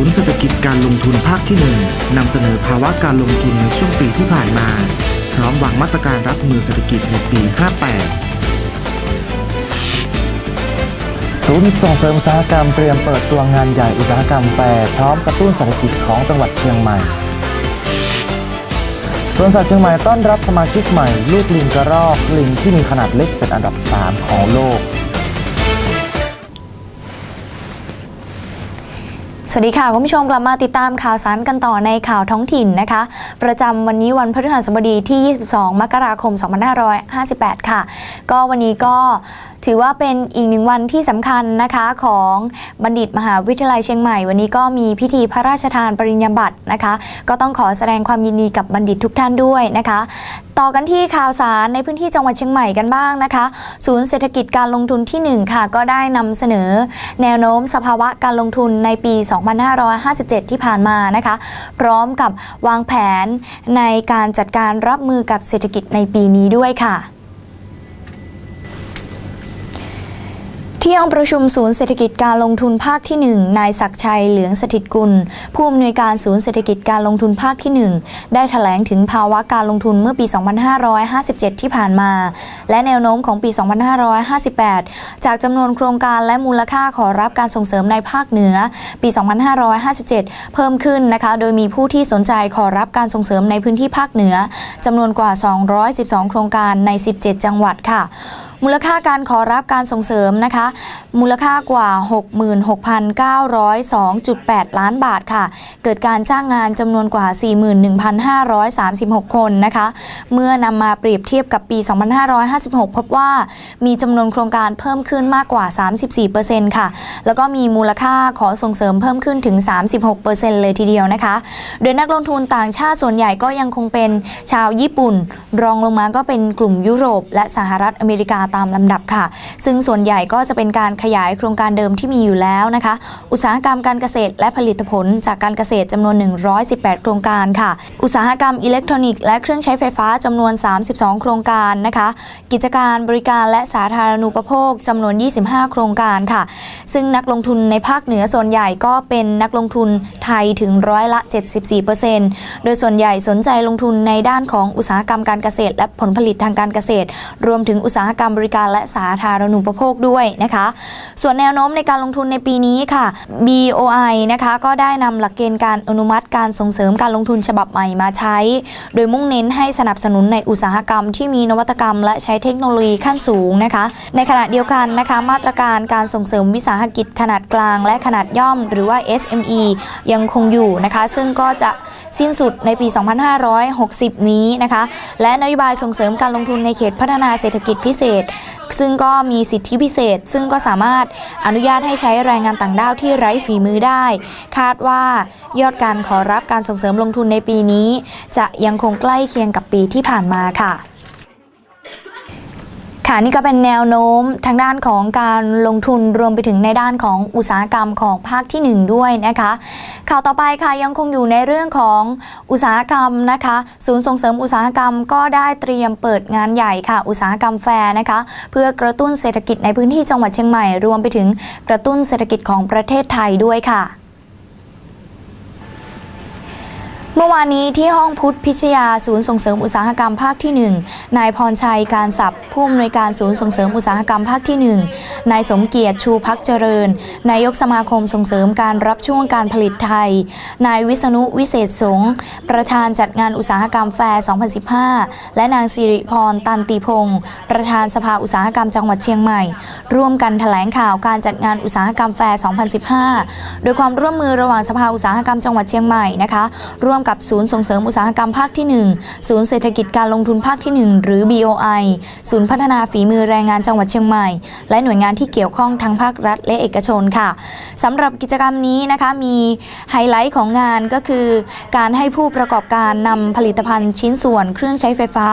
ศูนย์เศรษฐกิจการลงทุนภาคที่ 1นำเสนอภาวะการลงทุนในช่วงปีที่ผ่านมา พร้อมวางมาตรการรับมือเศรษฐกิจในปี 58 ศูนย์ส่งเสริมอุตสาหกรรมเตรียมเปิดตัวงานใหญ่อุตสาหกรรมแฟร์พร้อมกระตุ้นเศรษฐกิจของจังหวัดเชียงใหม่สวนสัตว์เชียงใหม่ต้อนรับสมาชิกใหม่ ลูกลิงกระรอกลิงที่มีขนาดเล็กเป็นอันดับ 3 ของโลก วัสดีค่ะ คุณผู้ชมกลับมาติดตามข่าวสารกันต่อในข่าวท้องถิ่นนะคะ ประจำวันนี้วันพฤหัสบดีที่ 22 มกราคม 2558 ค่ะ ก็วันนี้ก็ถือว่าเป็นอีกหนึ่งวันที่สำคัญนะคะของบัณฑิตมหาวิทยาลัยเชียงใหม่ วันนี้ก็มีพิธีพระราชทานปริญญาบัตรนะคะ ก็ต้องขอแสดงความยินดีกับบัณฑิตทุกท่านด้วยนะคะ ต่อกันที่ข่าวสารในพื้นที่จังหวัดเชียงใหม่กันบ้างนะคะ ศูนย์เศรษฐกิจการลงทุนที่ 1 ค่ะ ก็ได้นำเสนอ แนวโน้มสภาวะการลงทุนในปี 2557 ที่ผ่านมานะคะ พร้อมกับวางแผนในการจัดการรับมือกับเศรษฐกิจในปีนี้ด้วยค่ะ ที่ห้องประชุมศูนย์เศรษฐกิจการลงทุนภาคที่ 1 นายศักชัยเหลืองสถิตกุล ผู้อำนวยการศูนย์เศรษฐกิจการลงทุนภาคที่ 1 ได้ถแถลงถึงภาวะการลงทุนเมื่อปี 2557 ที่ผ่านมา และแนวโน้มของปี 2558 จากจำนวนโครงการและมูลค่าขอรับการส่งเสริมในภาคเหนือ ปี 2557 เพิ่มขึ้นนะคะ โดยมีผู้ที่สนใจขอรับการส่งเสริมในพื้นที่ภาคเหนือจำนวนกว่า 212 โครงการใน 17 จังหวัดค่ะ มูลค่าการขอรับการส่งเสริมนะคะ มูลค่ากว่า 66,902.8 ล้านบาทค่ะ เกิดการจ้างงานจำนวนกว่า 41,536 คนนะคะ เมื่อนำมาเปรียบเทียบกับปี 2556 พบว่ามีจำนวนโครงการเพิ่มขึ้นมากกว่า 34%ค่ะ แล้วก็มีมูลค่าขอส่งเสริมเพิ่มขึ้นถึง 36%เลยทีเดียวนะคะ โดยนักลงทุนต่างชาติส่วนใหญ่ก็ยังคงเป็นชาวญี่ปุ่น รองลงมาก็เป็นกลุ่มยุโรป และสหรัฐอเมริกาตามลำดับค่ะ ซึ่งส่วนใหญ่ก็จะเป็นการขยายโครงการเดิมที่มีอยู่แล้วนะคะ อุตสาหกรรมการเกษตรและผลิตผลจากการเกษตรจำนวน 118 โครงการค่ะ อุตสาหกรรมอิเล็กทรอนิกส์และเครื่องใช้ไฟฟ้าจำนวน 32 โครงการนะคะ กิจการบริการและสาธารณูปโภคจำนวน 25 โครงการค่ะ ซึ่งนักลงทุนในภาคเหนือส่วนใหญ่ก็เป็นนักลงทุนไทยถึงร้อยละ 74%โดยส่วนใหญ่สนใจลงทุนในด้านของอุตสาหกรรมการเกษตร และผลผลิตทางการเกษตร รวมถึงอุตสาหกรรมบริการและสาธารณูปโภคด้วยนะคะ ส่วนแนวโน้มในการลงทุนในปีนี้ค่ะ BOI นะคะก็ได้นำหลักเกณฑ์การอนุมัติการส่งเสริมการลงทุนฉบับใหม่มาใช้ โดยมุ่งเน้นให้สนับสนุนในอุตสาหกรรมที่มีนวัตกรรม และใช้เทคโนโลยีขั้นสูงนะคะ ในขณะเดียวกันนะคะมาตรการการส่งเสริมวิสาหกิจขนาดกลาง และขนาดย่อม หรือว่า SME ยังคงอยู่นะคะ ซึ่งก็จะสิ้นสุดในปี 2560 นี้นะคะ และนโยบายส่งเสริมการลงทุนในเขตพัฒนาเศรษฐกิจพิเศษซึ่งก็มีสิทธิพิเศษ ซึ่งก็สามารถอนุญาตให้ใช้แรงงานต่างด้าวที่ไร้ฝีมือได้ คาดว่ายอดการขอรับการส่งเสริมลงทุนในปีนี้ จะยังคงใกล้เคียงกับปีที่ผ่านมาค่ะ ค่ะนี่ก็เป็นแนวโน้มทางด้านของการลงทุนรวมไปถึงในด้านของอุตสาหกรรมของภาคที่ 1 ด้วยนะคะ ข่าวต่อไปค่ะยังคงอยู่ในเรื่องของอุตสาหกรรมนะคะ ศูนย์ส่งเสริมอุตสาหกรรมก็ได้เตรียมเปิดงานใหญ่ค่ะ อุตสาหกรรมแฟร์นะคะ เพื่อกระตุ้นเศรษฐกิจในพื้นที่จังหวัดเชียงใหม่ รวมไปถึงกระตุ้นเศรษฐกิจของประเทศไทยด้วยค่ะ เมื่อวานนี้ที่ห้องพุทธพิชยาศูนย์ส่งเสริมอุตสาหกรรมภาคที่ 1 นายพรชัยการศัพท์ผู้อำนวยการศูนย์ส่งเสริมอุตสาหกรรมภาคที่ 1 นายสมเกียรติชูพักเจริญ นายกสมาคมส่งเสริมการรับช่วงการผลิตไทย นายวิษณุวิเศษสงฆ์ประธานจัดงานอุตสาหกรรมแฟร์ 2015 และนางสิริพรตันติพงศ์ประธานสภาอุตสาหกรรมจังหวัดเชียงใหม่ ร่วมกันแถลงข่าวการจัดงานอุตสาหกรรมแฟร์ 2015 โดยความร่วมมือระหว่างสภาอุตสาหกรรมจังหวัดเชียงใหม่นะคะร่วมกับศูนย์ส่งเสริมอุตสาหกรรมภาคที่ 1 ศูนย์เศรษฐกิจการลงทุนภาคที่ 1 หรือ BOI ศูนย์พัฒนาฝีมือแรงงานจังหวัดเชียงใหม่ และหน่วยงานที่เกี่ยวข้องทั้งภาครัฐและเอกชนค่ะสำหรับกิจกรรมนี้นะคะมีไฮไลท์ของงานก็คือ การให้ผู้ประกอบการนำผลิตภัณฑ์ชิ้นส่วน เครื่องใช้ไฟฟ้า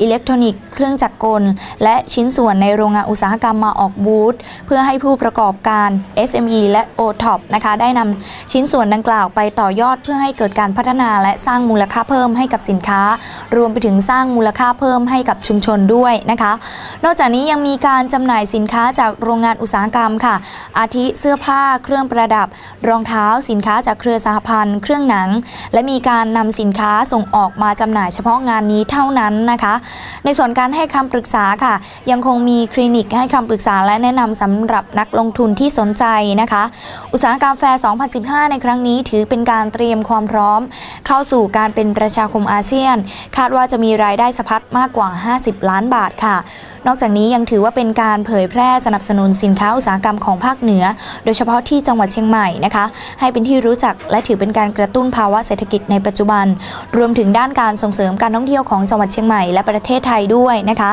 อิเล็กทรอนิกส์เครื่องจักรกล และชิ้นส่วนในโรงงานอุตสาหกรรมมาออกบูธเพื่อให้ผู้ประกอบการ SME และ OTOP นะคะได้นำชิ้นส่วนดังกล่าวไปต่อยอดเพื่อให้เกิดการพัฒนานาและสร้างมูลค่าเพิ่มให้กับสินค้า รวมไปถึงสร้างมูลค่าเพิ่มให้กับชุมชนด้วยนะคะ นอกจากนี้ยังมีการจำหน่ายสินค้าจากโรงงานอุตสาหกรรมค่ะ อาทิเสื้อผ้าเครื่องประดับ รองเท้าสินค้าจากเครือสหพันธ์ เครื่องหนัง และมีการนำสินค้าส่งออกมาจำหน่ายเฉพาะงานนี้เท่านั้นนะคะ ในส่วนการให้คำปรึกษาค่ะ ยังคงมีคลินิกให้คำปรึกษาและแนะนำสำหรับนักลงทุนที่สนใจนะคะ อุตสาหกรรมแฟร์ 2015 ในครั้งนี้ถือเป็นการเตรียมความพร้อมเข้าสู่การเป็นประชาคมอาเซียน คาดว่าจะมีรายได้สะพัดมากกว่า 50 ล้านบาทค่ะ นอกจากนี้ยังถือว่าเป็นการเผยแพร่สนับสนุนสินค้าอุตสาหกรรมของภาคเหนือ โดยเฉพาะที่จังหวัดเชียงใหม่นะคะ ให้เป็นที่รู้จักและถือเป็นการกระตุ้นภาวะเศรษฐกิจในปัจจุบัน รวมถึงด้านการส่งเสริมการท่องเที่ยวของจังหวัดเชียงใหม่และประเทศไทยด้วยนะคะ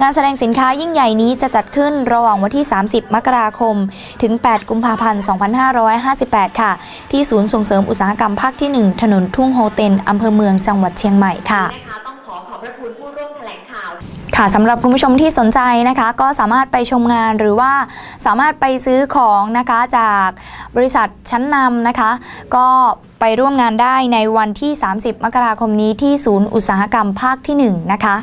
งานแสดงสินค้ายิ่งใหญ่นี้จะจัดขึ้นระหว่างวันที่ 30 มกราคม ถึง 8 กุมภาพันธ์ 2558 ค่ะ ที่ศูนย์ส่งเสริมอุตสาหกรรมภาคที่ 1 ถนนทุ่งโฮเต็นอำเภอเมืองจังหวัดเชียงใหม่ค่ะ พระคุณผู้ร่วมแถลงข่าวค่ะสำหรับคุณผู้ชมที่สนใจนะคะ ก็สามารถไปชมงานหรือว่าสามารถไปซื้อของนะคะจากบริษัทชั้นนำนะคะ ก็ไปร่วมงานได้ในวันที่ 30 มกราคมนี้ที่ศูนย์อุตสาหกรรมภาคที่ 1 นะคะ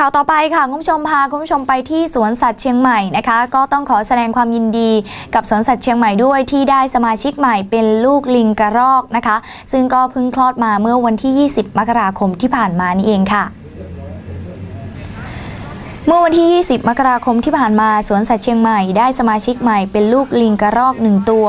ข่าวต่อไปค่ะคุณผู้ชมพาคุณผู้ชมไปที่สวนสัตว์เชียงใหม่นะคะ ก็ต้องขอแสดงความยินดีกับสวนสัตว์เชียงใหม่ด้วยที่ได้สมาชิกใหม่เป็นลูกลิงกระรอกนะคะ ซึ่งก็เพิ่งคลอดมาเมื่อวันที่ 20 มกราคมที่ผ่านมานี่เองค่ะ เมื่อวันที่ 20 มกราคมที่ผ่านมา สวนสัตว์เชียงใหม่ได้สมาชิกใหม่เป็นลูกลิงกระรอกหนึ่งตัว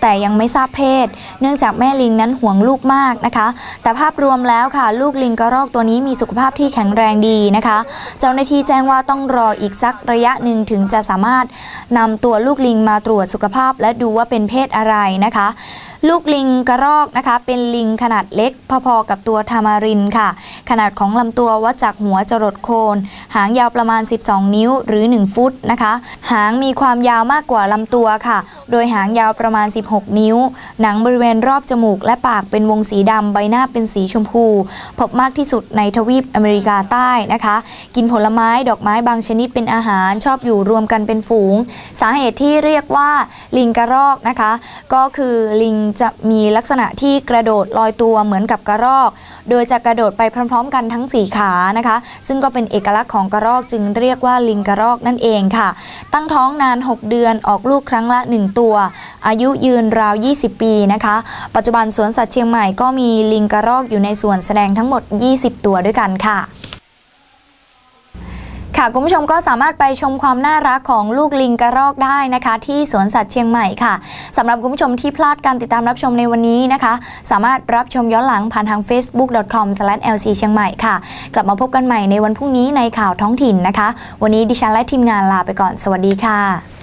แต่ยังไม่ทราบเพศ เนื่องจากแม่ลิงนั้นห่วงลูกมากนะคะ แต่ภาพรวมแล้วค่ะ ลูกลิงกระรอกตัวนี้มีสุขภาพที่แข็งแรงดีนะคะ เจ้าหน้าที่แจ้งว่าต้องรออีกสักระยะหนึ่งถึงจะสามารถนำตัวลูกลิงมาตรวจสุขภาพและดูว่าเป็นเพศอะไรนะคะ ลูกลิงกระรอกนะคะ เป็นลิงขนาดเล็กพอๆกับตัวทามารินค่ะ ขนาดของลำตัววัดจากหัวจรดโคน หางยาวประมาณ 12 นิ้วหรือ 1 ฟุตนะคะ หางมีความยาวมากกว่าลำตัวค่ะ โดยหางยาวประมาณ 16 นิ้ว หนังบริเวณรอบจมูกและปากเป็นวงสีดำใบหน้าเป็นสีชมพู พบมากที่สุดในทวีปอเมริกาใต้นะคะ กินผลไม้ดอกไม้บางชนิดเป็นอาหารชอบอยู่รวมกันเป็นฝูง สาเหตุที่เรียกว่าลิงกระรอกนะคะ ก็คือลิงจะมีลักษณะที่กระโดดลอยตัวเหมือนกับกระรอก โดยจะกระโดดไปพร้อม ๆ กันทั้ง 4 ขานะคะ ซึ่งก็เป็นเอกลักษณ์ของกระรอกจึงเรียกว่าลิงกระรอกนั่นเองค่ะ ตั้งท้องนาน 6 เดือนออกลูกครั้งละ 1 ตัว อายุยืนราว 20 ปีนะคะ ปัจจุบันสวนสัตว์เชียงใหม่ก็มีลิงกระรอกอยู่ในสวนแสดงทั้งหมด 20 ตัวด้วยกันค่ะ ค่ะคุณผู้ชมก็สามารถไปชมความน่ารักของลูกลิงกระรอกได้นะคะ ที่สวนสัตว์เชียงใหม่ค่ะสำหรับคุณผู้ชมที่พลาดการติดตามรับชมในวันนี้นะคะ สามารถรับชมย้อนหลังผ่านทาง facebook.com/lc เชียงใหม่ค่ะ กลับมาพบกันใหม่ในวันพรุ่งนี้ในข่าวท้องถิ่นนะคะ วันนี้ดิฉันและทีมงานลาไปก่อนสวัสดีค่ะ